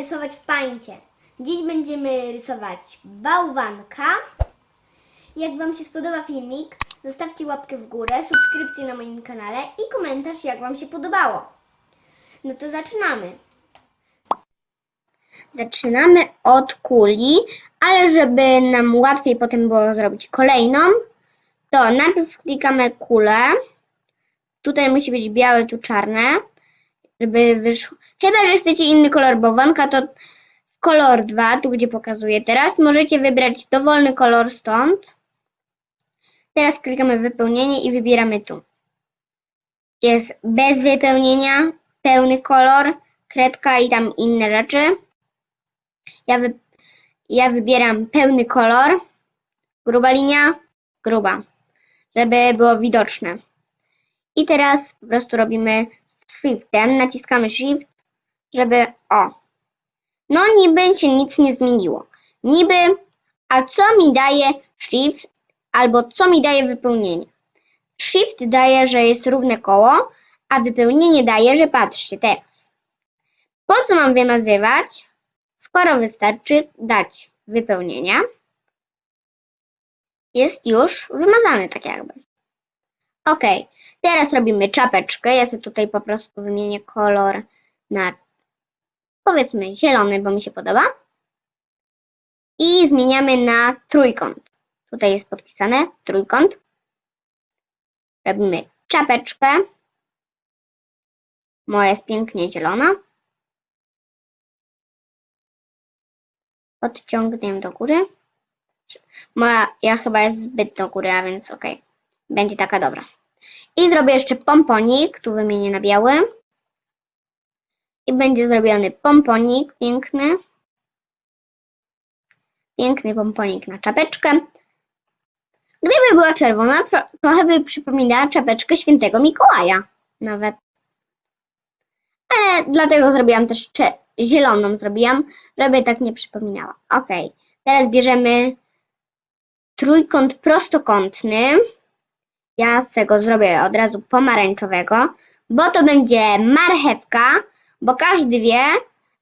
narysować w pańcie. Dziś będziemy rysować bałwanka. Jak Wam się spodoba filmik, zostawcie łapkę w górę, subskrypcję na moim kanale i komentarz, jak Wam się podobało. No to zaczynamy. Zaczynamy od kuli, ale żeby nam łatwiej potem było zrobić kolejną, to najpierw klikamy kulę. Tutaj musi być białe, tu czarne, żeby wyszło. Chyba, że chcecie inny kolor bałwanka, to kolor 2, tu gdzie pokazuję teraz, możecie wybrać dowolny kolor stąd. Teraz klikamy wypełnienie i wybieramy tu. Jest bez wypełnienia, pełny kolor, kredka i tam inne rzeczy. Ja, wy, ja wybieram pełny kolor, gruba linia, gruba, żeby było widoczne. I teraz po prostu robimy shiftem, naciskamy shift, żeby o. No niby się nic nie zmieniło. Niby, a co mi daje shift albo co mi daje wypełnienie? Shift daje, że jest równe koło, a wypełnienie daje, że patrzcie teraz. Po co mam wymazywać, skoro wystarczy dać wypełnienie? Jest już wymazany tak jakby. Ok, teraz robimy czapeczkę. Ja sobie tutaj po prostu wymienię kolor na powiedzmy zielony, bo mi się podoba. I zmieniamy na trójkąt. Tutaj jest podpisane trójkąt. Robimy czapeczkę. Moja jest pięknie zielona. Podciągniemy do góry. Moja, ja chyba jest zbyt do góry, a więc ok. Będzie taka dobra. I zrobię jeszcze pomponik. Tu wymienię na biały. I będzie zrobiony pomponik piękny. Piękny pomponik na czapeczkę. Gdyby była czerwona, tro- trochę by przypominała czapeczkę świętego Mikołaja. Nawet. Ale dlatego zrobiłam też zieloną, zrobiłam, żeby tak nie przypominała. Ok. Teraz bierzemy trójkąt prostokątny. Ja z tego zrobię od razu pomarańczowego, bo to będzie marchewka, bo każdy wie,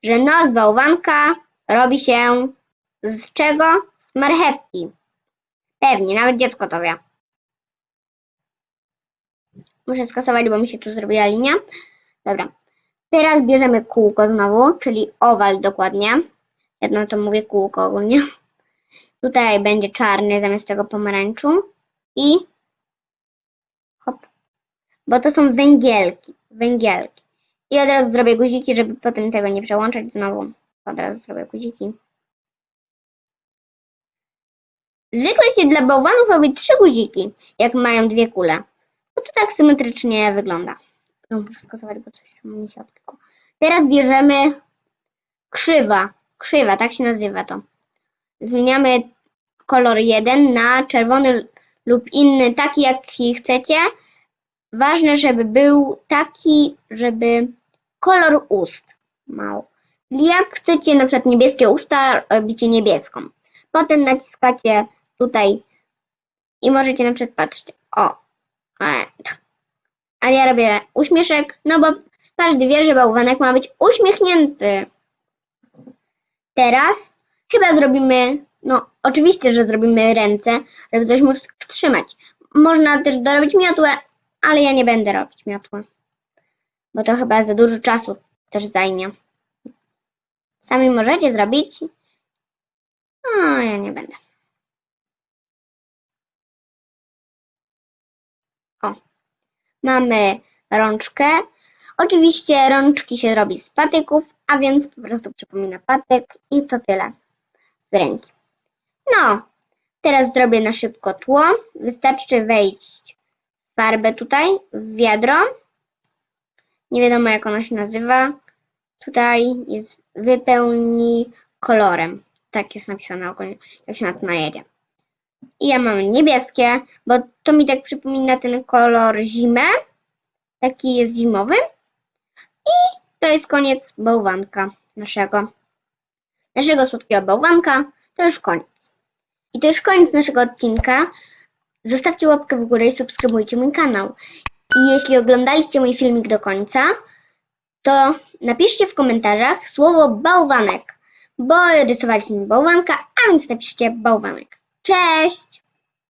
że nos bałwanka robi się z czego? Z marchewki. Pewnie, nawet dziecko to wie. Muszę skasować, bo mi się tu zrobiła linia. Dobra. Teraz bierzemy kółko znowu, czyli owal dokładnie. Jedno to mówię kółko ogólnie. Tutaj będzie czarny zamiast tego pomarańczu. I. Bo to są węgielki. Węgielki. I od razu zrobię guziki, żeby potem tego nie przełączać znowu. Od razu zrobię guziki. Zwykle się dla bałwanów robi trzy guziki, jak mają dwie kule. No to tak symetrycznie wygląda. Muszę skasować, bo coś tam mi się. Teraz bierzemy krzywa. Krzywa, tak się nazywa to. Zmieniamy kolor jeden na czerwony lub inny, taki jaki chcecie. Ważne, żeby był taki, żeby kolor ust mał. Jak chcecie na przykład niebieskie usta, robicie niebieską. Potem naciskacie tutaj i możecie na przykład patrzcie. O. E, tch. A ja robię uśmieszek, no bo każdy wie, że bałwanek ma być uśmiechnięty. Teraz chyba zrobimy, no oczywiście, że zrobimy ręce, żeby coś móc trzymać. Można też dorobić miotłę, ale ja nie będę robić miotły, bo to chyba za dużo czasu też zajmie. Sami możecie zrobić, a ja nie będę. O, mamy rączkę. Oczywiście rączki się robi z patyków, a więc po prostu przypomina patyk i to tyle z ręki. No, teraz zrobię na szybko tło. Wystarczy wejść farbę tutaj, w wiadro. Nie wiadomo jak ono się nazywa. Tutaj jest wypełnij kolorem. Tak jest napisane ogólnie, jak się na to najedzie. I ja mam niebieskie, bo to mi tak przypomina ten kolor zimę. Taki jest zimowy. I to jest koniec bałwanka naszego. Naszego słodkiego bałwanka. To już koniec. I to już koniec naszego odcinka. Zostawcie łapkę w górę i subskrybujcie mój kanał. I jeśli oglądaliście mój filmik do końca, to napiszcie w komentarzach słowo bałwanek, bo rysować mi bałwanka, a więc napiszcie bałwanek. Cześć!